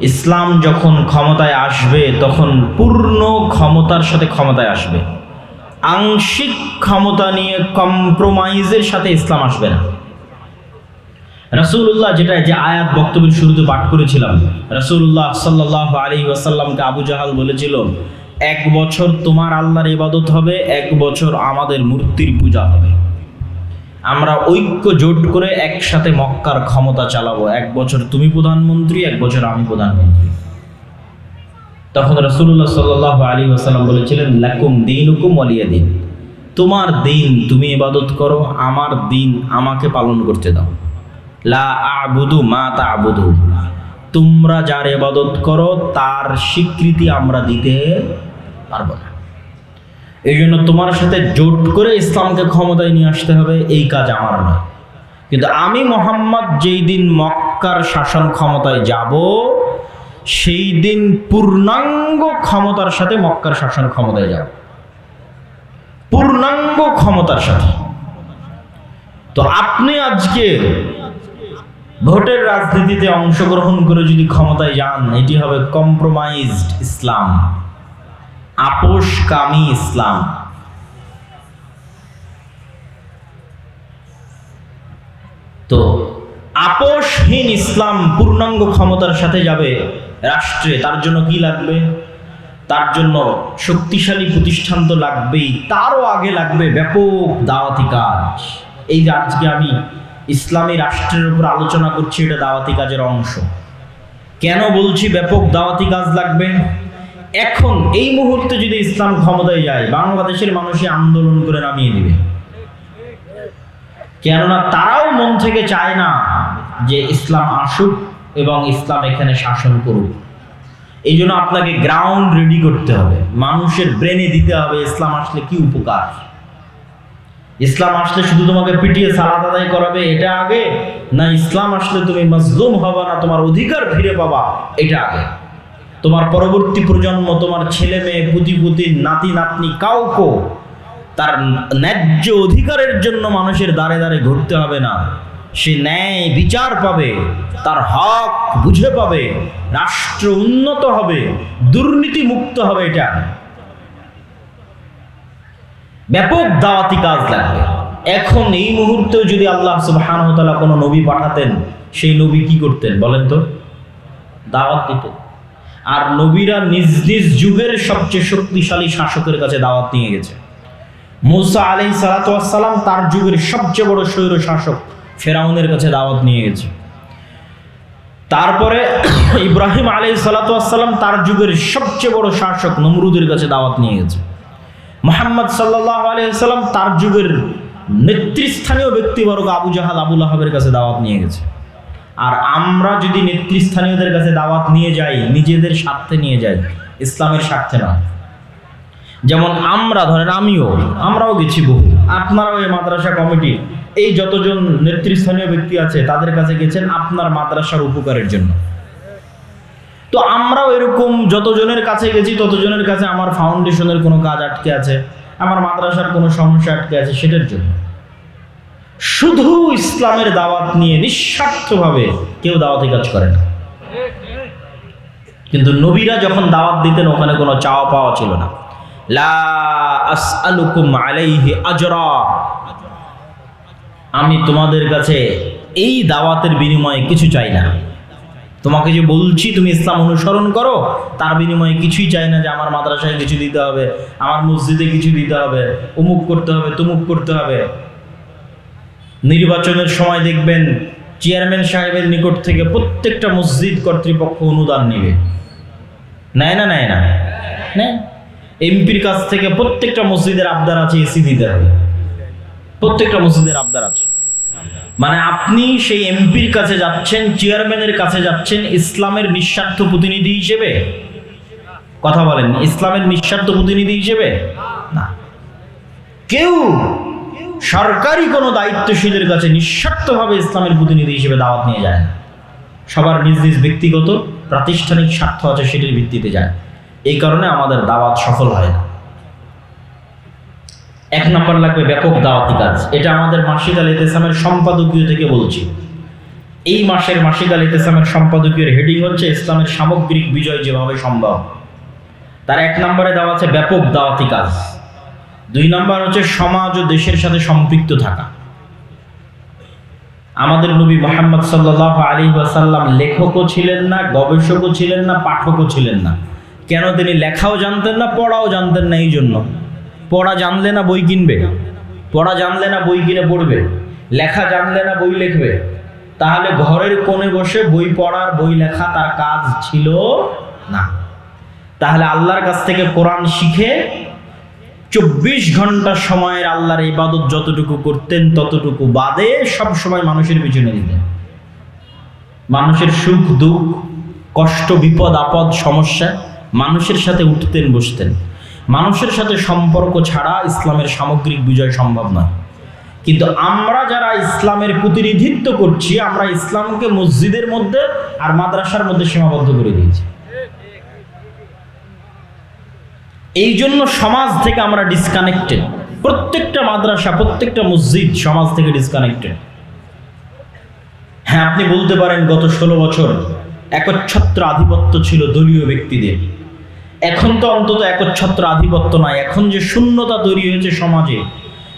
ইসলাম যখন ক্ষমতায় আসবে, তখন পূর্ণ ক্ষমতার সাথে ক্ষমতায় আসবে। আংশিক ক্ষমতা নিয়ে কম্প্রোমাইজের সাথে ইসলাম আসবে না। রাসূলুল্লাহ যেটা যে আয়াত বক্তব্যের শুরুতে পাঠ করেছিলাম, রাসূলুল্লাহ সাল্লাহ আলী ওয়াসাল্লামকে আবু জাহাল বলেছিল, এক বছর তোমার আল্লাহর ইবাদত হবে, এক বছর আমাদের মূর্তির পূজা হবে। আমরা ঐক্য জোট করে একসাথে মক্কার ক্ষমতা চালাবো। এক বছর তুমি প্রধানমন্ত্রী, এক বছর আমি প্রধানমন্ত্রী। তখন রাসূলুল্লাহ সাল্লাহ আলী ওয়াসাল্লাম বলেছিলেন, লাকুম দিন হুকুম অলিয়া দিন। তোমার দিন তুমি ইবাদত করো, আমার দিন আমাকে পালন করতে দাও। লা আবুদু মা তা আবুদু তোমরা যার ইবাদত করো, তার স্বীকৃতি আমরা দিতে পারব না। এই জন্য তোমার সাথে জোট করে ইসলামকে ক্ষমতায় নিয়ে আসতে হবে, এই কাজ আমার নয়। কিন্তু আমি মোহাম্মদ যেই দিন মক্কার শাসন ক্ষমতায় যাব, সেই দিন পূর্ণাঙ্গ ক্ষমতার সাথে মক্কার শাসন ক্ষমতায় যাব। পূর্ণাঙ্গ ক্ষমতার সাথে। তো আপনি আজকে ভোটের রাজনীতিতে অংশগ্রহণ করে যদি ক্ষমতায় যান, এটি হবে কম্প্রোমাইজড ইসলাম। আপোষকামী ইসলাম। তো আপোষহীন ইসলাম পূর্ণাঙ্গ ক্ষমতার সাথে যাবে রাষ্ট্রে, তার জন্য কি লাগবে? তার জন্য শক্তিশালী প্রতিষ্ঠান তো লাগবেই, তারও আগে লাগবে ব্যাপক দাওয়াতি কাজ। এই যে আজকে আমি ইসলামী রাষ্ট্রের উপর আলোচনা করছি, এটা দাওয়াতি কাজের অংশ। কেন বলছি ব্যাপক দাওয়াতি কাজ লাগবে? এখন এই মুহূর্তে যদি ইসলাম ক্ষমতায় যায়, বাংলাদেশের মানুষই আন্দোলন করে নামিয়ে দিবে। কেননা তারাও মন থেকে চায় না যে ইসলাম আসুক এবং ইসলাম এখানে শাসন করুক। এই জন্য আপনাকে গ্রাউন্ড রেডি করতে হবে। মানুষের ব্রেনে দিতে হবে ইসলাম আসলে কি উপকার। ইসলাম আসলে শুধু তোমাকে পিটিয়ে সালাদ আদায় করাবে এটা আগে? না, ইসলাম আসলে তুমি মজলুম হবা না, তোমার অধিকার ফিরে পাবা এটা আগে। তোমার পরবর্তী প্রজন্ম, তোমার ছেলে মেয়ে, পুতি পুতি, নাতি, নাতনি কাউকে তার ন্যায্য অধিকারের জন্য মানুষের দাঁড়ে দাঁড়ে ঘুরতে হবে না। সে ন্যায় বিচার পাবে, তার হক বুঝে পাবে, রাষ্ট্র উন্নত হবে, দুর্নীতি মুক্ত হবে এটা। ব্যাপক দাওয়াতি কাজ লাগবে। এখন এই মুহূর্তেও যদি আল্লাহ সুবহানাহু ওয়া তাআলা কোনো নবী পাঠাতেন, সেই নবী কি করতেন বলেন তো? দাওয়াত দিতেন। আর নবীরা নিজ নিজ যুগের সবচেয়ে শক্তিশালী শাসকের কাছে দাওয়াত নিয়ে গেছে। মুসা আলাই সালাতাম তার যুগের সবচেয়ে বড় স্বৈর শাসক ফেরাউনের কাছে দাওয়াত নিয়ে গেছে। তারপরে ইব্রাহিম আলাই সালাতাম তার যুগের সবচেয়ে বড় শাসক নমরুদের কাছে দাওয়াত নিয়ে গেছে। মোহাম্মদ সাল্লাহ আলাইসাল্লাম তার যুগের নেতৃস্থানীয় ব্যক্তিবর্গ আবু জাহাল আবুল আহাবের কাছে দাওয়াত নিয়ে গেছে। আর আমরা যদি নেতৃস্থানীয়দের কাছে দাওয়াত নিয়ে যাই, নিজেদের স্বার্থে নিয়ে যাই, ইসলামের স্বার্থে না। যেমন আমরা, ধরেন আমিও, আমরাও গেছি বহু। আপনারাও এই মাদ্রাসা কমিটি, এই যতজন নেতৃস্থানীয় ব্যক্তি আছে, তাদের কাছে গেছেন আপনার মাদ্রাসার উপকারের জন্য। তো আমরাও এরকম যতজনের কাছে গেছি, ততজনের কাছে আমার ফাউন্ডেশনের কোনো কাজ আটকে আছে, আমার মাদ্রাসার কোনো সমস্যা আটকে আছে, সেটার জন্য। শুধু ইসলামের দাওয়াত নিয়ে নিঃস্বার্থভাবে কেউ দাওয়াতি কাজ করে না। কিন্তু নবীরা যখন দাওয়াত দিতেন, ওখানে কোনো চাওয়া পাওয়া ছিল না। আমি তোমাদের কাছে এই দাওয়াতের বিনিময়ে কিছু চাই না। তোমাকে যে বলছি, তুমি ইসলাম অনুসরণ করো, তার বিনিময়ে কিছুই চাই না যে আমার মাদ্রাসায় কিছু দিতে হবে, আমার মসজিদে কিছু দিতে হবে, অমুক করতে হবে, তুমুক করতে হবে। নির্বাচনের সময় দেখবেন চেয়ারম্যান সাহেবের নিকট থেকে প্রত্যেকটা মসজিদ কর্তৃপক্ষ অনুদান নেবে। নেয় না নেয় না? এমপির কাছ থেকে প্রত্যেকটা মসজিদের আবদার আছে, এসি দিতে হবে। প্রত্যেকটা মসজিদের আবদার আছে। মানে আপনি সেই এমপির কাছে যাচ্ছেন, চেয়ারম্যানের কাছে যাচ্ছেন ইসলামের নিঃস্বার্থ প্রতিনিধি হিসেবে? কথা বলেন ইসলামের নিঃস্বার্থ প্রতিনিধি হিসেবে? না। কেউ সরকারি কোনো দায়িত্বশীলের কাছে নিঃস্বার্থভাবে ইসলামের প্রতিনিধি হিসেবে দাওয়াত নিয়ে যায় না। সবার নিজ নিজ ব্যক্তিগত প্রাতিষ্ঠানিক স্বার্থ আছে সেটির ভিত্তিতে যায়। এই কারণে আমাদের দাওয়াত সফল হয় না। এক নম্বর লাগবে ব্যাপক দাওয়াতি কাজ। এটা আমাদের মাসিক আল ইসলামের সম্পাদকীয় থেকে বলছি। এই মাসের মাসিক আল ইসলামের সম্পাদকীয় হেডিং হচ্ছে ইসলামের সামগ্রিক বিজয় যেভাবে সম্ভব। তার এক নম্বরে দেওয়া আছে ব্যাপক দাওয়াতি কাজ। দুই নম্বর হচ্ছে সমাজ ও দেশের সাথে সম্পৃক্ত থাকা। আমাদের নবী মোহাম্মদ সাল্লাহ আলী ওয়াসাল্লাম লেখকও ছিলেন না, গবেষকও ছিলেন না, পাঠকও ছিলেন না। কেন তিনি লেখাও জানতেন না, পড়াও জানতেন না এই জন্য? পড়া জানলে না বই কিনবে? পড়া জানলে না বই কিনে পড়বে? লেখা জানলে না বই লিখবে? তাহলে ঘরের কোণে বসে বই পড়ার, বই লেখা তার কাজ ছিল না। তাহলে আল্লাহর কাছ থেকে কোরআন শিখে চব্বিশ ঘণ্টা সময়ের আল্লাহর ইবাদত যতটুকু করতেন, ততটুকু বাদে সব সময় মানুষের পিছনে দিতেন। মানুষের সুখ, দুঃখ, কষ্ট, বিপদ, আপদ, সমস্যা মানুষের সাথে উঠতেন, বসতেন। মানুষের সাথে সম্পর্ক ছাড়া ইসলামের সামগ্রিক বিজয় সম্ভব নয়। কিন্তু আমরা যারা ইসলামের প্রতিনিধিত্ব করছি, আমরা ইসলামকে মসজিদের মধ্যে আর মাদ্রাসার মধ্যে সীমাবদ্ধ করে দিয়েছি। এই জন্য সমাজ থেকে আমরা ডিসকানেক্টেড প্রত্যেকটা মাদ্রাসা, প্রত্যেকটা মসজিদ সমাজ থেকে ডিসকানেক্টেড হ্যাঁ আপনি বলতে পারেন গত ষোলো বছর একচ্ছত্র আধিপত্য ছিল দলীয় ব্যক্তিদের। এখন তো অন্তত একচ্ছত্র আধিপত্য নাই। এখন যে শূন্যতা তৈরি হয়েছে সমাজে,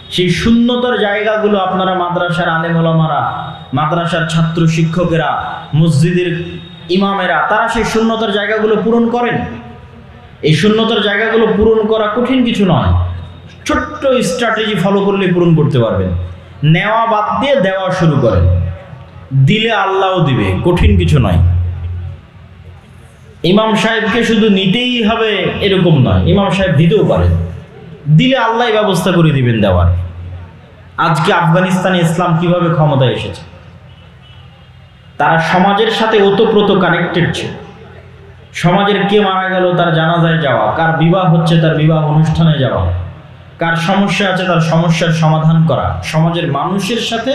সেই শূন্যতার জায়গাগুলো আপনারা মাদ্রাসার আলেমলামারা মাদ্রাসার ছাত্র শিক্ষকেরা, মসজিদের ইমামেরা, তারা সেই শূন্যতার জায়গাগুলো পূরণ করেন। এই শূন্যতার জায়গাগুলো পূরণ করা কঠিন কিছু নয়। ছোট্ট স্ট্র্যাটেজি ফলো করলে পূরণ করতে পারবেন। নেওয়া বাদ দিয়ে দেওয়া শুরু করেন। দিলে আল্লাহও দিবে, কঠিন কিছু নয়। ইমাম সাহেবকে শুধু নিতেই হবে এরকম নয়, ইমাম সাহেব দিতেও পারে দিলে আল্লাহ ব্যবস্থা করে দিবেন দেওয়ার। আজকে আফগানিস্তানে ইসলাম কীভাবে ক্ষমতায় এসেছে? তারা সমাজের সাথে ওতপ্রোত কানেক্টেড ছিল। সমাজের কে মারা গেল, তার জানাজায় যাওয়া। কার বিবাহ হচ্ছে, তার বিবাহ অনুষ্ঠানে যাওয়া। কার সমস্যা আছে, তার সমস্যার সমাধান করা। সমাজের মানুষের সাথে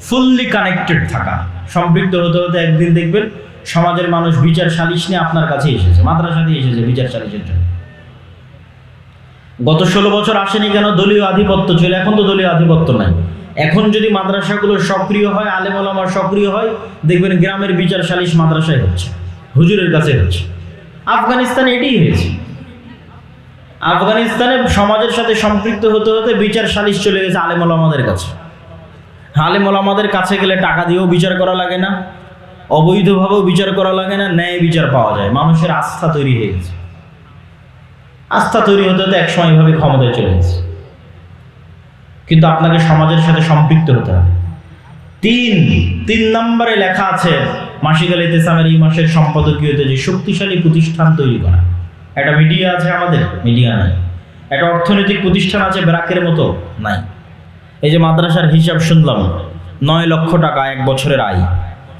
ফুললি কানেক্টেড থাকা। সম্পৃক্ত হতে হতে একদিন দেখবেন, সমাজের মানুষ বিচার সালিশ নিয়ে আপনার কাছে এসেছে মাদ্রাসাতে এসেছে বিচার সালিশের জন্য। গত ষোলো বছর আসেনি কেন? দলীয় আধিপত্য ছিল, এখন তো দলীয় আধিপত্য নাই। এখন যদি মাদ্রাসাগুলো সক্রিয় হয় আলেম সক্রিয় হয়, দেখবেন গ্রামের বিচার সালিশ মাদ্রাসায় হচ্ছে। হুজুরের কাছে হচ্ছে আফগানিস্তানে এটাই হয়েছে। আফগানিস্তানে সমাজের সাথে সম্পৃক্ত হতে হতে বিচার সালিশ চলে গেছে আলেম আলামাদের কাছে। আলেম আলামাদের কাছে গেলে টাকা দিয়েও বিচার করা লাগে না, অবৈধভাবেও বিচার করা লাগে না, ন্যায় বিচার পাওয়া যায়। মানুষের আস্থা তৈরি হয়ে গেছে। আস্থা তৈরি হতে হতে একসময় এভাবে ক্ষমতায় চলে গেছে। কিন্তু আপনাকে সমাজের সাথে সম্পৃক্ত হতে হবে। তিন তিন নম্বরে লেখা আছে মাসিক আল ইতেসামের এই মাসের সম্পাদকীয়তে যে শক্তিশালী প্রতিষ্ঠান তৈরি করা, একটা মিডিয়া আছে আমাদের? মিডিয়া নাই। একটা অর্থনৈতিক প্রতিষ্ঠান আছে ব্রাকের মতো? নাই। এই যে মাদ্রাসার হিসাব শুনলাম, নয় লক্ষ টাকা এক বছরের আয়।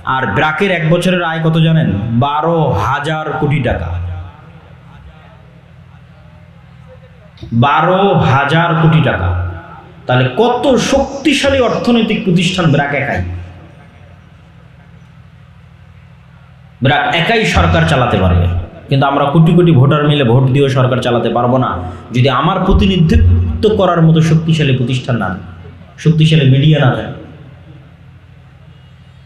আর ব্রাকের এক বছরের আয় কত জানেন? বারো হাজার কোটি টাকা। বারো হাজার কোটি টাকা। তাহলে কত শক্তিশালী অর্থনৈতিক প্রতিষ্ঠান ব্রাক একাই? ব্রাক একাই সরকার চালাতে পারবে। কিন্তু আমরা কোটি কোটি ভোটার মিলে ভোট দিয়েও সরকার চালাতে পারব না। যদি আমার প্রতিনিধিত্ব করার মতো শক্তিশালী প্রতিষ্ঠান না শক্তিশালী মিডিয়া না থাকে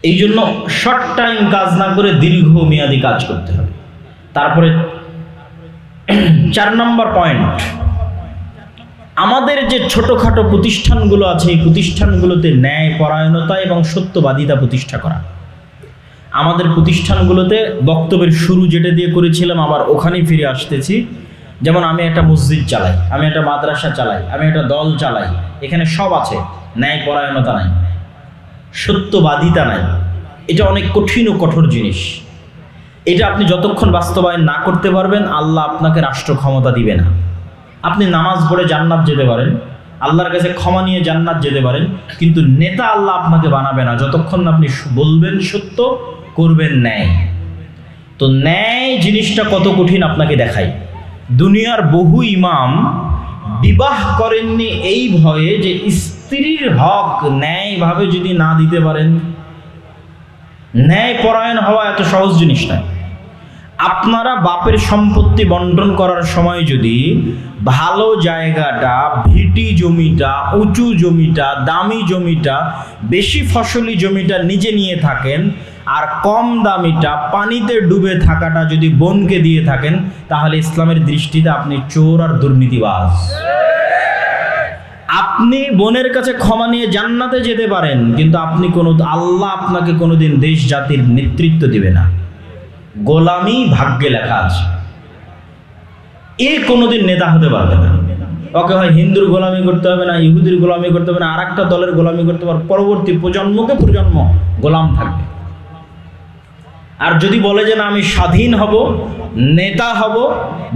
এই জন্য শর্ট টাইম কাজ না করে দীর্ঘ মেয়াদী কাজ করতে হবে। তারপরে চার নম্বর পয়েন্ট আমাদের যে ছোটোখাটো প্রতিষ্ঠানগুলো আছে, এই প্রতিষ্ঠানগুলোতে ন্যায় পরায়ণতা এবং সত্যবাদিতা প্রতিষ্ঠা করা। আমাদের প্রতিষ্ঠানগুলোতে বক্তব্যের শুরু যেটা দিয়ে করেছিলাম, আবার ওখানেই ফিরে আসতেছি। যেমন আমি একটা মসজিদ চালাই, আমি একটা মাদ্রাসা চালাই, আমি একটা দল চালাই, এখানে সব আছে ন্যায় পরায়ণতা নাই, সত্যবাদিতা নাই। এটা অনেক কঠিন ও কঠোর জিনিস। এটা আপনি যতক্ষণ বাস্তবায়ন না করতে পারবেন, আল্লাহ আপনাকে রাষ্ট্র ক্ষমতা দিবে না। আপনি নামাজ পড়ে জান্নাত যেতে পারেন, আল্লাহর কাছে ক্ষমা নিয়ে জান্নাত যেতে পারেন, কিন্তু নেতা আল্লাহ আপনাকে বানাবে না, যতক্ষণ আপনি বলবেন সত্য করবেন ন্যায়। তো ন্যায় জিনিসটা কত কঠিন আপনাকে দেখাই। দুনিয়ার বহু ইমাম বিবাহ করেননি এই ভয়ে যে স্ত্রীর হক ন্যায়ভাবে যদি না দিতে পারেন ন্যায় পরায়ণ হওয়া এত সহজ জিনিস নয়। আপনারা বাপের সম্পত্তি বন্টন করার সময় যদি ভালো জায়গাটা, ভিটি জমিটা, উঁচু জমিটা, দামি জমিটা, বেশি ফসলি জমিটা নিজে নিয়ে থাকেন আর কম দামিটা পানিতে ডুবে থাকাটা যদি বোনকে দিয়ে থাকেন, তাহলে ইসলামের দৃষ্টিতে আপনি চোর আর দুর্নীতিবাজ। আপনি বোনের কাছে ক্ষমা নিয়ে জান্নাতে যেতে পারেন, কিন্তু আপনি কোনো, আল্লাহ আপনাকে কোনোদিন দেশ জাতির নেতৃত্ব দিবে না। গোলামি ভাগ্যে লেখা আছে। এ কোনোদিন নেতা হতে পারবে না। ওকে হয় হিন্দুর গোলামি করতে হবে না, ইহুদির গোলামি করতে হবে না আর একটা দলের গোলামি করতে পারবে পরবর্তী প্রজন্মকে প্রজন্ম গোলাম থাকবে। আর যদি বলে যে না, আমি স্বাধীন হব, নেতা হব,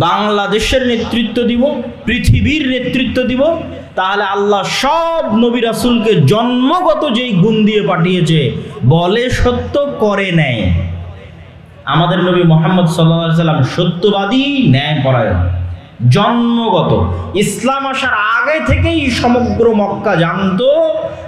বাংলাদেশের নেতৃত্ব দিব, পৃথিবীর নেতৃত্ব দিব, তাহলে আল্লাহ সব নবী রাসুলকে জন্মগত যেই গুণ দিয়ে পাঠিয়েছে, বলে সত্য, করে নেয়। আমাদের নবী মোহাম্মদ সাল্লা সাল্লাম সত্যবাদী ন্যায়পরায়ণ জন্মগত। ইসলাম আসার আগে থেকেই সমগ্র মক্কা জানতো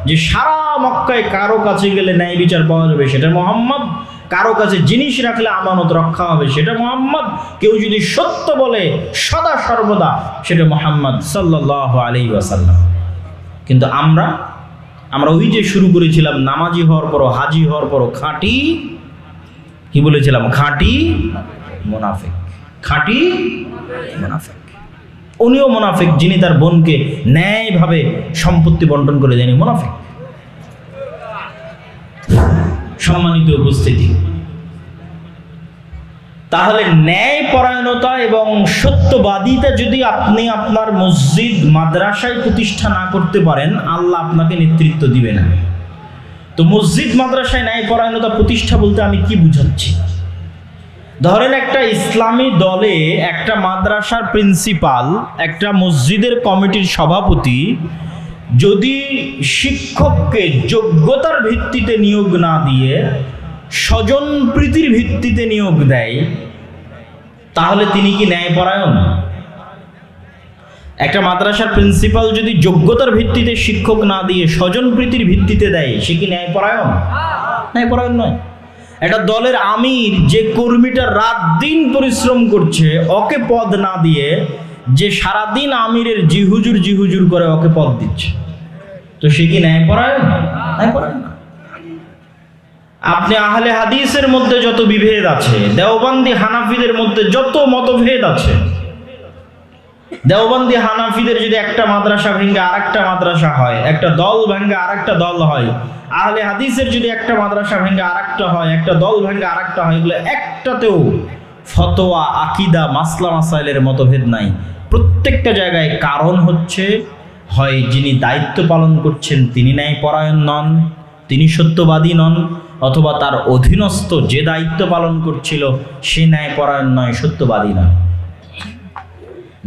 যে সারা মক্কায় কারও কাছে গেলে ন্যায় বিচার পাওয়া যাবে, সেটা মোহাম্মদ কারও কাছে জিনিস রাখলে আমানত রক্ষা হবে, সেটা মোহাম্মদ। কেউ যদি সত্য বলে, সদা সর্বদা, সেটা মোহাম্মদ সাল্লাহ আলি ওয়াসাল্লাম। কিন্তু আমরা আমরা ওই যে শুরু করেছিলাম, নামাজি হওয়ার পরও, হাজি হওয়ার পরও, খাঁটি, কি বলেছিলাম? খাঁটি মোনাফিক। খাঁটি মোনাফিক। উনিও মোনাফিক, যিনি তার বোনকে ন্যায়ভাবে সম্পত্তি বন্টন করে দেয়নি, মোনাফিক। সম্মানিত উপস্থিতি। তাহলে ন্যায় পরায়ণতা এবং সত্যবাদিতা যদি আপনি আপনার মসজিদ, মাদ্রাসায় প্রতিষ্ঠা না করতে পারেন, আল্লাহ আপনাকে নেতৃত্ব দিবে না। তো মসজিদ, মাদ্রাসায় ন্যায় পরায়ণতা প্রতিষ্ঠা বলতে আমি কি বুঝাচ্ছি? ধরেন একটা ইসলামী দলে একটা মাদ্রাসার প্রিন্সিপাল, একটা মসজিদের কমিটির সভাপতি যদি শিক্ষককে যোগ্যতার ভিত্তিতে নিয়োগ না দিয়ে স্বজন প্রীতির ভিত্তিতে নিয়োগ দেয়, তাহলে তিনি কি ন্যায়পরায়ণ? একটা মাদ্রাসার প্রিন্সিপাল যদি যোগ্যতার ভিত্তিতে শিক্ষক না দিয়ে স্বজন প্রীতির ভিত্তিতে দেয়, সে কি ন্যায়পরায়ণ? ন্যায়পরায়ণ নয়। একটা দলের আমির যে কর্মীটা রাত দিন পরিশ্রম করছে, ওকে পদ না দিয়ে যে সারাদিন আমিরের জিহুজুর জিহুজুর করে ওকে পদ দিচ্ছে। তো সে কি ন্যায়পরায়ণ? ন্যায়পরায়ণ না। আপনি আহলে হাদিসের মধ্যে যত বিভেদ আছে, দেওবন্দি হানাফিদের মধ্যে যত মতভেদ আছে, দেওবন্দি হানাফিদের যদি একটা মাদ্রাসা ভেঙে আরেকটা মাদ্রাসা হয়, একটা দল ভেঙে আরেকটা দল হয়, আহলে হাদিসের যদি একটা মাদ্রাসা ভেঙে আরেকটা হয়, একটা দল ভেঙে আরেকটা হয়, এগুলো একটাতেও ফতোয়া, আকিদা, মাসলা, মাসাইলের মতভেদ নাই। প্রত্যেকটা জায়গায় কারণ হচ্ছে, হয় যিনি দায়িত্ব পালন করছেন তিনি ন্যায় পরায়ণ নন, তিনি সত্যবাদী নন, অথবা তার অধীনস্থ যে দায়িত্ব পালন করছিল, সে ন্যায় পরায়ণ নয়, সত্যবাদী নয়।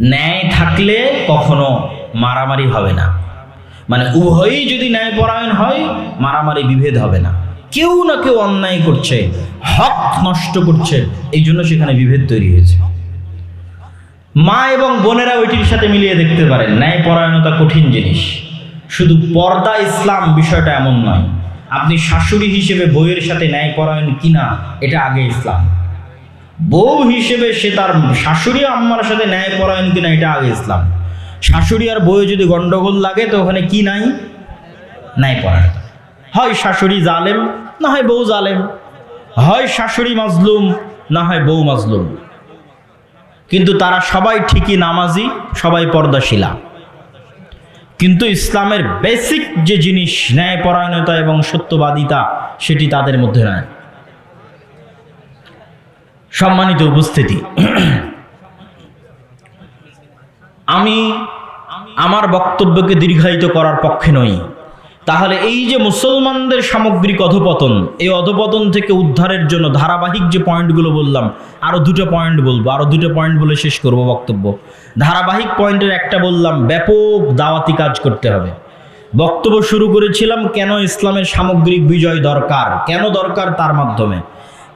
ন্যায় থাকলে কখনো মারামারি হবে না। মানে উভয়ই যদি ন্যায় পরায়ণ হয়, মারামারি বিভেদ হবে না। কেউ না কেউ অন্যায় করছে, হক নষ্ট করছে এই জন্য সেখানে বিভেদ তৈরি হয়েছে। মা এবং বোনেরা ওইটির সাথে মিলিয়ে দেখতে পারেন ন্যায় পরায়ণতা কঠিন জিনিস। শুধু পর্দা ইসলাম বিষয়টা এমন নয়। আপনি শাশুড়ি হিসেবে বইয়ের সাথে ন্যায় ন্যায়পরায়ণ কিনা, এটা আগে ইসলাম। বউ হিসেবে সে তার শাশুড়ি আম্মার সাথে ন্যায় পরায়ণ কিনা, এটা আগে ইসলাম। শাশুড়ি আর বইয়ে যদি গন্ডগোল লাগে, তো ওখানে কি নাই? ন্যায় পরায়ণ হয় শাশুড়ি জালেম না হয় বউ জালেম। হয় শাশুড়ি মাজলুম, না হয় বউ মাজলুম। কিন্তু তারা সবাই ঠিকই নামাজি, সবাই পর্দাশীলা। কিন্তু ইসলামের বেসিক যে জিনিস, ন্যায়পরায়ণতা এবং সত্যবাদিতা, সেটি তাদের মধ্যে নয়। সম্মানিত উপস্থিতি। আমি আমার বক্তব্যকে দীর্ঘায়িত করার পক্ষে নই। তাহলে এই যে মুসলমানদের সামগ্রিক অধপতন, এই অধপতন থেকে উদ্ধারের জন্য ধারাবাহিক যে পয়েন্টগুলো বললাম আরও দুটো পয়েন্ট বলব আরও দুটো পয়েন্ট বলে শেষ করব বক্তব্য। ধারাবাহিক পয়েন্টের একটা বললাম, ব্যাপক দাওয়াতি কাজ করতে হবে। বক্তব্য শুরু করেছিলাম, কেন ইসলামের সামগ্রিক বিজয় দরকার? কেন দরকার তার মাধ্যমে?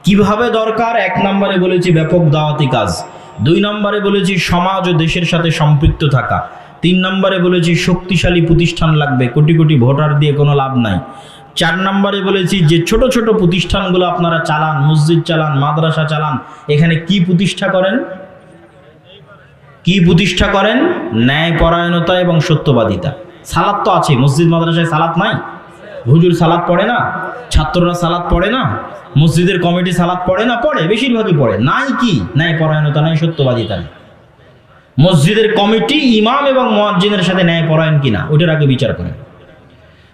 কীভাবে দরকার? এক নম্বরে বলেছি ব্যাপক দাওয়াতি কাজ। দুই নম্বরে বলেছি সমাজ ও দেশের সাথে সম্পৃক্ত থাকা। তিন নম্বরে বলেছি শক্তিশালী প্রতিষ্ঠান লাগবে। কোটি কোটি ভোটার দিয়ে কোনো লাভ নাই। চার নম্বরে বলেছি যে ছোট ছোট প্রতিষ্ঠানগুলো আপনারা চালান, মসজিদ চালান, মাদ্রাসা চালান, এখানে কি প্রতিষ্ঠা করেন? কি প্রতিষ্ঠা করেন? ন্যায় পরায়ণতা এবং সত্যবাদিতা। সালাদ তো আছে, মসজিদ, মাদ্রাসায় সালাদ নাই? হুজুর সালাদ পড়ে না? ছাত্ররা সালাদ পড়ে না? মসজিদের কমিটি সালাদ পড়ে না? পড়ে, বেশিরভাগই পড়ে। নাই কি? ন্যায় পরায়ণতা নাই, সত্যবাদিতা নেই। মসজিদের কমিটি ইমাম এবং মুয়াজ্জিনের সাথে ন্যায় পরায়ণ কিনা ওটার আগে বিচার করেন।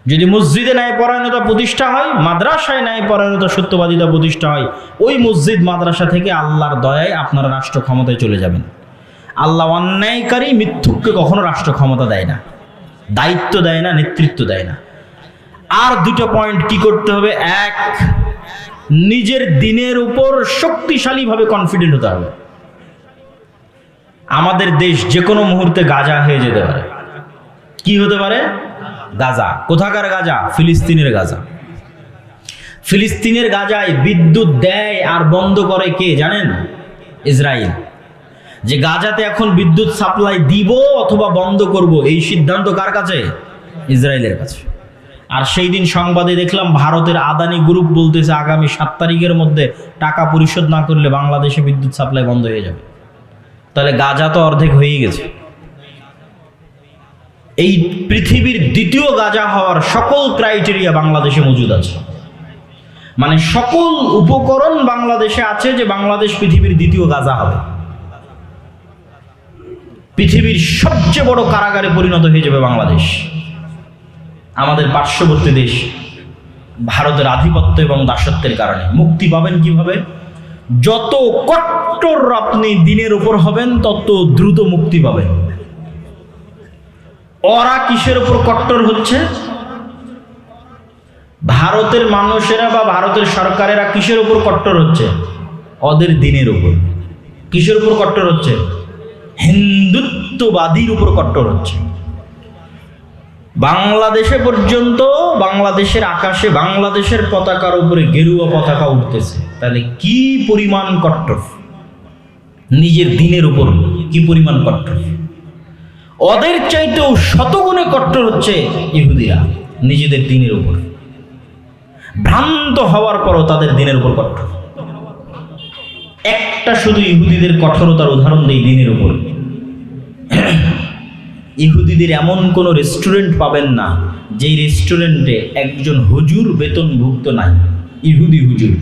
যদি মসজিদে ন্যায় পরায়ণতা প্রতিষ্ঠা হয়, মাদ্রাসায় ন্যায় পরায়ণতা সত্যবাদিতা প্রতিষ্ঠা হয়, ওই মসজিদ মাদ্রাসা থেকে আল্লাহর দয়ায় আপনারা রাষ্ট্র ক্ষমতায় চলে যাবেন। আল্লাহ অন্যায়কারী মিথ্যুককে কখনো রাষ্ট্র ক্ষমতা দেয় না, দায়িত্ব দেয় না, নেতৃত্ব দেয় না। আর দুটো পয়েন্ট কি করতে হবে? এক, নিজের দিনের উপর শক্তিশালীভাবে কনফিডেন্ট হতে হবে। আমাদের দেশ যে কোনো মুহূর্তে গাজা হয়ে যেতে পারে। কি হতে পারে? গাজা। কোথাকার গাজা? ফিলিস্তিনের গাজা। ফিলিস্তিনের গাজায় বিদ্যুৎ দেয় আর বন্ধ করে কে জানেন? ইসরায়েল। যে গাজাতে এখন বিদ্যুৎ সাপ্লাই দিব অথবা বন্ধ করব, এই সিদ্ধান্ত কার কাছে? ইসরায়েলের কাছে। আর সেই দিন সংবাদে দেখলাম ভারতের আদানি গ্রুপ বলতেছে, আগামী সাত তারিখের মধ্যে টাকা পরিশোধ না করলে বাংলাদেশে বিদ্যুৎ সাপ্লাই বন্ধ হয়ে যাবে। তাহলে গাজা তো অর্ধেক হয়েই গেছে। এই পৃথিবীর দ্বিতীয় গাজা হওয়ার সকল ক্রাইটেরিয়া বাংলাদেশে মজুদ আছে। মানে সকল উপকরণ বাংলাদেশে আছে যে বাংলাদেশ পৃথিবীর দ্বিতীয় গাজা হবে। পৃথিবীর সবচেয়ে বড় কারাগারে পরিণত হয়ে যাবে বাংলাদেশ। আমাদের পার্শ্ববর্তী দেশ ভারতের আধিপত্য এবং দাসত্বের কারণে। মুক্তি পাবেন কীভাবে? যত কট্টর আপনি দিনের উপর হবেন, তত দ্রুত মুক্তি পাবেন। ওরা কিসের উপর কট্টর হচ্ছে? ভারতের মানুষেরা বা ভারতের সরকারেরা কিসের উপর কট্টর হচ্ছে? ওদের দিনের উপর। কিসের উপর কট্টর হচ্ছে? হিন্দুত্ববাদীর উপর কট্টর হচ্ছে। বাংলাদেশে পর্যন্ত বাংলাদেশের আকাশে বাংলাদেশের পতাকার উপরে গেরুয়া পতাকা উঠতেছে। তাহলে কি পরিমাণ কট্টর? নিজের দিনের উপর কি পরিমাণ কট্টর? ওদের চাইতেও শতগুণে কট্টর হচ্ছে ইহুদিরা, নিজেদের দিনের উপর। ভ্রান্ত হওয়ার পরও তাদের দিনের উপর কঠোর একটা শুধু ইহুদিদের কঠোরতার উদাহরণ দেই দিনের উপর। ইহুদিদের এমন কোনো রেস্টুরেন্ট পাবেন না, যেই রেস্টুরেন্টে একজন হুজুর বেতনভুক্ত নাই। ইহুদি হুজুর।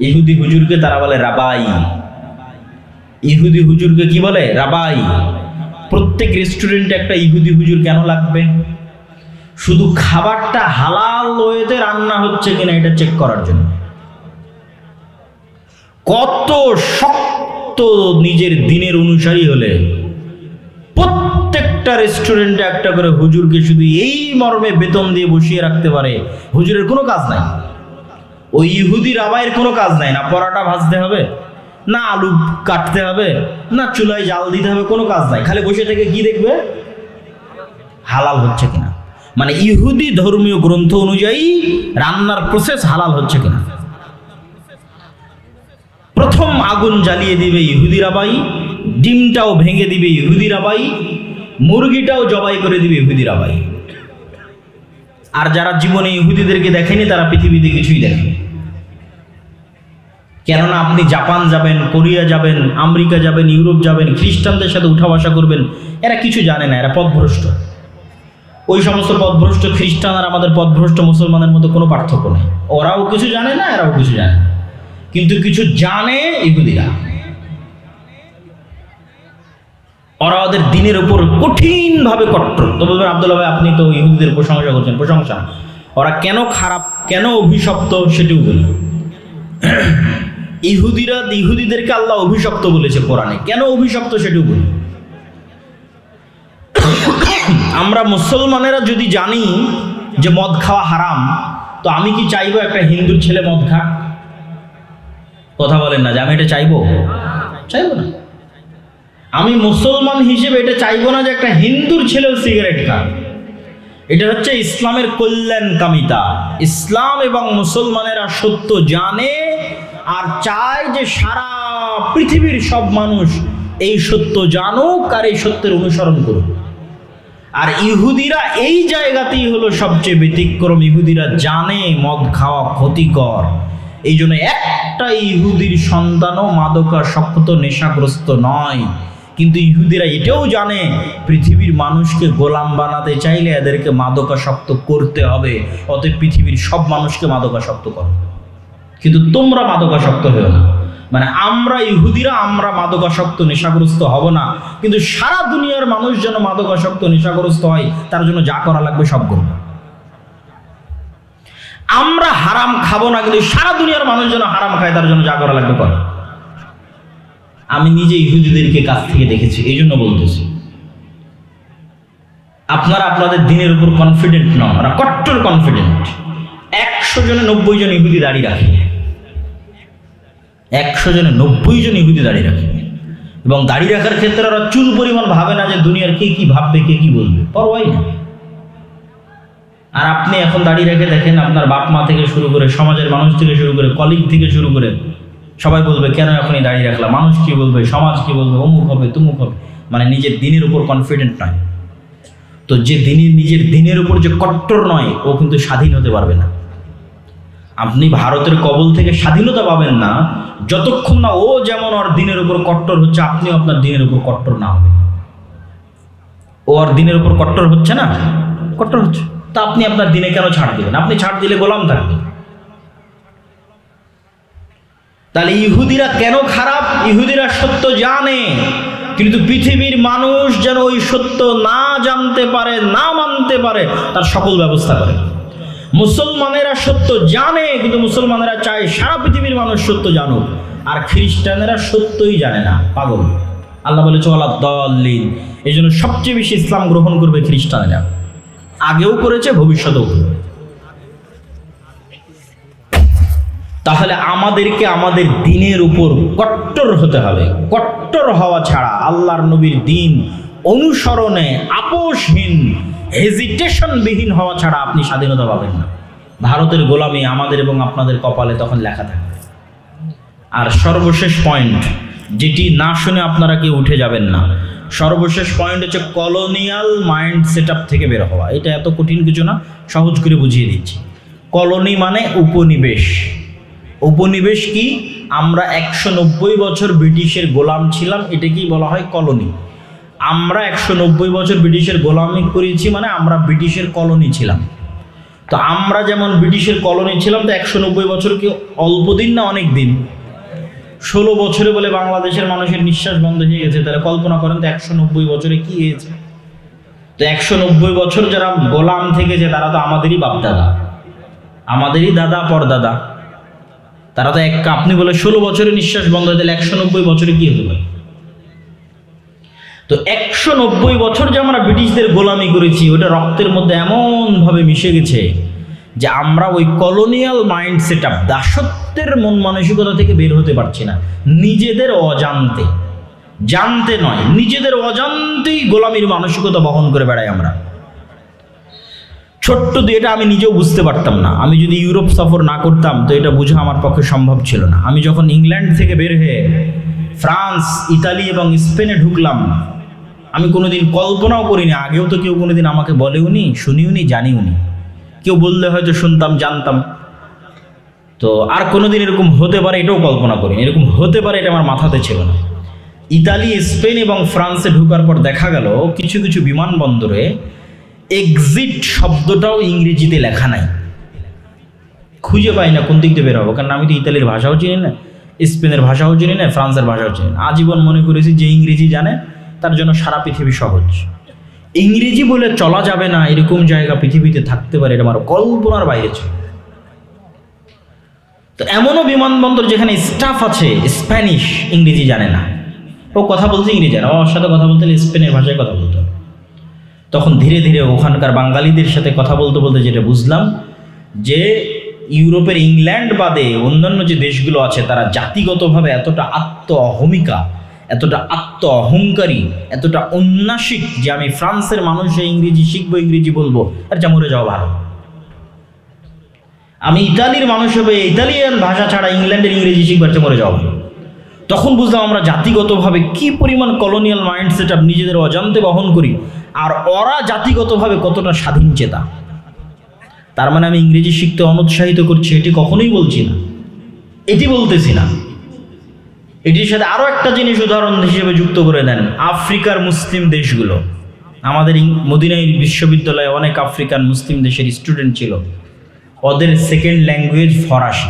ইহুদি হুজুরকে তারা বলে রাবাই। ইহুদি হুজুরকে কি বলে? রাবাই। প্রত্যেক রেস্টুরেন্টে একটা ইহুদি হুজুর কেন লাগবে? শুধু খাবারটা হালাল ওয়েতে রান্না হচ্ছে কিনা এটা চেক করার জন্য। কত শক্ত নিজের দিনের অনুসারী হলে প্রত্যেকটা রেস্টুরেন্টে একটা করে হুজুরকে শুধু এই মর্মে বেতন দিয়ে বসিয়ে রাখতে পারে। হুজুরের কোনো কাজ নাই। ওই ইহুদি রাবাইয়ের কোনো কাজ নাই না পরাটা ভাজতে হবে, না আলু কাটতে হবে, না চুলায় জাল দিতে হবে, কোনো কাজ নাই। খালি বসে থেকে কি দেখবে? হালাল হচ্ছে কিনা? মানে ইহুদি ধর্মীয় গ্রন্থ অনুযায়ী রান্নার প্রসেস হালাল হচ্ছে কিনা? প্রথম আগুন জ্বালিয়ে দিবে ইহুদি রাবাই ডিমটাও ভেঙে দিবে ইহুদি রাবাই মুরগিটাও জবাই করে দিবে ইহুদি রাবাই আর যারা জীবনে ইহুদিদেরকে দেখেনি, তারা পৃথিবীতে কিছুই দেখেনি কেননা আপনি জাপান যাবেন, কোরিয়া যাবেন, আমেরিকা যাবেন, ইউরোপ যাবেন, খ্রিস্টানদের সাথে উঠা বসা করবেন, এরা কিছু জানে না, এরা পথভ্রষ্ট। ওই সমস্ত পথভ্রষ্ট খ্রিস্টান আর আমাদের পথভ্রষ্ট মুসলমানের মধ্যে কোনো পার্থক্য নেই। ওরাও কিছু জানে না, এরাও কিছু জানে কিন্তু কিছু জানে ইহুদিরা। ওরা ওদের দিনের উপর কঠিনভাবে কট্টর। তো বলবেন ভাই, আপনি তো ইহুদিদের প্রশংসা করছেন, প্রশংসা। ওরা কেন খারাপ, কেন অভিশপ্ত সেটিও বলি। ইহুদিরা ইহুদিদেরকে আল্লাহ অভিশপ্ত বলেছে কোরআনে। কেন অভিশপ্ত সেটিও বলি। আমরা মুসলমানেরা যদি জানি যে মদ খাওয়া হারাম, তো আমি কি চাইব একটা হিন্দুর ছেলে মদ খাক? কথা বলেন না, যে আমি এটা চাইব? চাইব না। আমি মুসলমান হিসেবে এটা চাইব না যে একটা হিন্দুর ছেলেও সিগারেট খাক। এটা হচ্ছে ইসলামের কল্যাণ কামিতা ইসলাম এবং মুসলমানেরা সত্য জানে আর চায় যে সারা পৃথিবীর সব মানুষ এই সত্য জানুক আর এই সত্যের অনুসরণ করুক। আর ইহুদিরা এই জায়গাতেই হলো সবচেয়ে ব্যতিক্রম। ইহুদিরা জানে মদ খাওয়া ক্ষতিকর। এই জন্য একটা ইহুদির সন্তানও মাদকাসক্ত, নেশাগ্রস্ত নয়। কিন্তু ইহুদিরা এটাও জানে, পৃথিবীর মানুষকে গোলাম বানাতে চাইলে এদেরকে মাদকাসক্ত করতে হবে, অতএব পৃথিবীর সব মানুষকে মাদকাসক্ত করো। কিন্তু তোমরা মাদকাসক্ত হয়েও না মানে আমরা ইহুদিরা, আমরা মাদকাসক্ত, নেশাগ্রস্ত হব না। কিন্তু সারা দুনিয়ার মানুষ যেন মাদকাসক্ত, নেশাগ্রস্ত হয়, তার জন্য যা করা লাগবে সব করব আমরা হারাম খাব না, কিন্তু সারা দুনিয়ার মানুষ যেন হারাম খায়, তার জন্য যা করা লাগবে করে। আমি নিজে ইহুদিদেরকে কাছ থেকে দেখেছি, এই জন্য বলতেছি। আপনারা আপনাদের দিনের উপর কনফিডেন্ট নন, ওরা কট্টর কনফিডেন্ট একশো জনে নব্বই জন ইহুদি দাঁড়িয়ে রাখে। একশো জনে নব্বই জন ইহুদি দাঁড়িয়ে রাখে। এবং দাঁড়িয়ে রাখার ক্ষেত্রে ওরা চুল পরিমাণ ভাবে না যে দুনিয়ার কে কি ভাববে, কে কি বলবে, পরোয়াই না। আর আপনি এখন দাঁড়িয়ে রেখে দেখেন, আপনার বাপ মা থেকে শুরু করে সমাজের মানুষ থেকে শুরু করে কলিগ থেকে শুরু করে সবাই বলবে, কেন এখনই দাঁড়িয়ে রাখলাম মানুষ কি বলবে? সমাজ কি বলবে? অমুক হবে, তুমুক হবে। মানে নিজের দিনের উপর কনফিডেন্ট নয়। তো যে দিনের নিজের দিনের উপর যে কট্টর নয়, ও কিন্তু স্বাধীন হতে পারবে না। আপনি ভারতের কবল থেকে স্বাধীনতা পাবেন না, যতক্ষণ না ও যেমন ওর দিনের উপর কট্টর হচ্ছে, আপনিও আপনার দিনের উপর কট্টর না হবে ও আর দিনের উপর কট্টর হচ্ছে না? কট্টর হচ্ছে। তা আপনি আপনার দিনে কেন ছাড় দিবেন আপনি ছাড় দিলে গোলাম থাকবেন। তাহলে ইহুদিরা কেন খারাপ? ইহুদিরা সত্য জানে। কিন্তু পৃথিবীর মানুষ যেন ওই সত্য না জানতে পারে, না মানতে পারে, তার সকল ব্যবস্থা করে। মুসলমানেরা সত্য জানে, কিন্তু মুসলমানেরা চায় সারা পৃথিবীর মানুষ সত্য জানুক। আর খ্রিস্টানেরা সত্যই জানে না, পাগল। আল্লাহ বলে চলা দলিন এই জন্য সবচেয়ে বেশি ইসলাম গ্রহণ করবে খ্রিস্টানেরা। আগেও করেছে, ভবিষ্যতেও করবে। তাহলে আমাদেরকে আমাদের দিনের উপর কট্টর হতে হবে। কট্টর হওয়া ছাড়া আল্লাহর নবীর দিন অনুসরণে আপোষহীন হেজিটেশনবিহীন হওয়া ছাড়া আপনি স্বাধীনতা পাবেন না। ভারতের গোলামি আমাদের এবং আপনাদের কপালে তখন লেখা থাকবে। আর সর্বশেষ পয়েন্ট যেটি না শুনে আপনারা কেউ উঠে যাবেন না। সর্বশেষ পয়েন্ট হচ্ছে কলোনিয়াল মাইন্ড সেট থেকে বের হওয়া। এটা এত কঠিন কিছু না, সহজ করে বুঝিয়ে দিচ্ছি। কলোনি মানে উপনিবেশ। উপনিবেশ কি? আমরা একশো নব্বই বছর ব্রিটিশের গোলাম ছিলাম, এটাকেই বলা হয় কলোনি। আমরা একশো নব্বই বছর ব্রিটিশের গোলামি করেছি মানে আমরা ব্রিটিশের কলোনি ছিলাম। তো আমরা যেমন ব্রিটিশের কলোনি ছিলাম, তো একশো নব্বই বছর কি অল্প দিন না অনেক দিন? ষোলো বছরে বলে বাংলাদেশের মানুষের নিঃশ্বাস বন্ধ হয়ে গেছে, তাহলে কল্পনা করেন তো একশো নব্বই বছরে কি হয়েছে? তো একশো নব্বই বছর যারা গোলাম থেকেছে, তারা তো আমাদেরই বাপদাদা, আমাদেরই দাদা পরদাদা। তারা তো এক আপনি বলে ষোলো বছরে নিঃশ্বাস বন্ধ হয়ে তাহলে একশো নব্বই বছরে কি হতে পারে? তো একশো নব্বই বছর যে আমরা ব্রিটিশদের গোলামি করেছি, ওটা রক্তের মধ্যে এমনভাবে মিশে গেছে যে আমরা ওই কলোনিয়াল মাইন্ড সেট আপ দাসত্বের মন মানসিকতা থেকে বের হতে পারছি না। নিজেদের অজান্তে। জানতে নয়, নিজেদের অজান্তেই গোলামির মানসিকতা বহন করে বেড়াই আমরা। ছোট্ট দিয়ে এটা আমি নিজেও বুঝতে পারতাম না। আমি যদি ইউরোপ সফর না করতাম, তো এটা বোঝা আমার পক্ষে সম্ভব ছিল না। আমি যখন ইংল্যান্ড থেকে বের হয়ে ফ্রান্স, ইতালি এবং স্পেনে ঢুকলাম, আমি কোনোদিন কল্পনাও করিনি, আগেও তো কেউ কোনোদিন আমাকে বলেও নি শুনিও নি জানিও নি কেউ বললে হয়তো শুনতাম, জানতাম। তো আর কোনোদিন এরকম হতে পারে, এটাও কল্পনা করিনি। এরকম হতে পারে, এটা আমার মাথাতে ছিল না। ইতালি, স্পেন এবং ফ্রান্সে ঢোকার পর দেখা গেল, কিছু কিছু বিমানবন্দরে এক্সিট শব্দটাও ইংরেজিতে লেখা নাই। খুঁজে পাই না কোন দিক দিয়ে বের হব কারণ আমি তো ইতালির ভাষাও চিনি না, স্পেনের ভাষাও চিনি না, ফ্রান্সের ভাষাও চিনি না। আজীবন মনে করেছি যে ইংরেজি জানে, তার জন্য সারা পৃথিবী সহজ। ইংরেজি বলে চলা যাবে না, এরকম জায়গা পৃথিবীতে থাকতে পারে, এটা আমার কল্পনার বাইরে ছিল। তো এমনও বিমানবন্দর যেখানে স্টাফ আছে স্প্যানিশ ইংরেজি জানে না। ও কথা বলতে ইংরেজি জানে ওর সাথে কথা বলতে স্পেনের ভাষায় কথা বলতে। তখন ধীরে ধীরে ওখানকার বাঙালিদের সাথে কথা বলতে বলতে যেটা বুঝলাম, যে ইউরোপের ইংল্যান্ড বাদে অন্যান্য যে দেশগুলো আছে, তারা জাতিগতভাবে এতটা আত্ম অহমিকা এতটা আত্ম অহংকারী এতটা উন্নাসিক যে আমি ফ্রান্সের মানুষে ইংরেজি শিখব, ইংরেজি বলব, আর যা মরে যাওয়া ভালো আমি ইতালির মানুষ হবে, ইতালিয়ান ভাষা ছাড়া ইংল্যান্ডের ইংরেজি শিখবার মরে যাওয়া ভালো তখন বুঝলাম আমরা জাতিগতভাবে কি পরিমাণ কলোনিয়াল মাইন্ড সেট নিজেদের অজান্তে বহন করি আর ওরা জাতিগতভাবে কতটা স্বাধীন চেতা? তার মানে আমি ইংরেজি শিখতে অনুৎসাহিত করছি, এটি কখনোই বলছি না। এটি বলতেছি না। এটির সাথে আরও একটা জিনিস উদাহরণ হিসেবে যুক্ত করে দেন, আফ্রিকার মুসলিম দেশগুলো। আমাদের মদিনাই বিশ্ববিদ্যালয়ে অনেক আফ্রিকান মুসলিম দেশের স্টুডেন্ট ছিল। ওদের সেকেন্ড ল্যাঙ্গুয়েজ ফরাসি।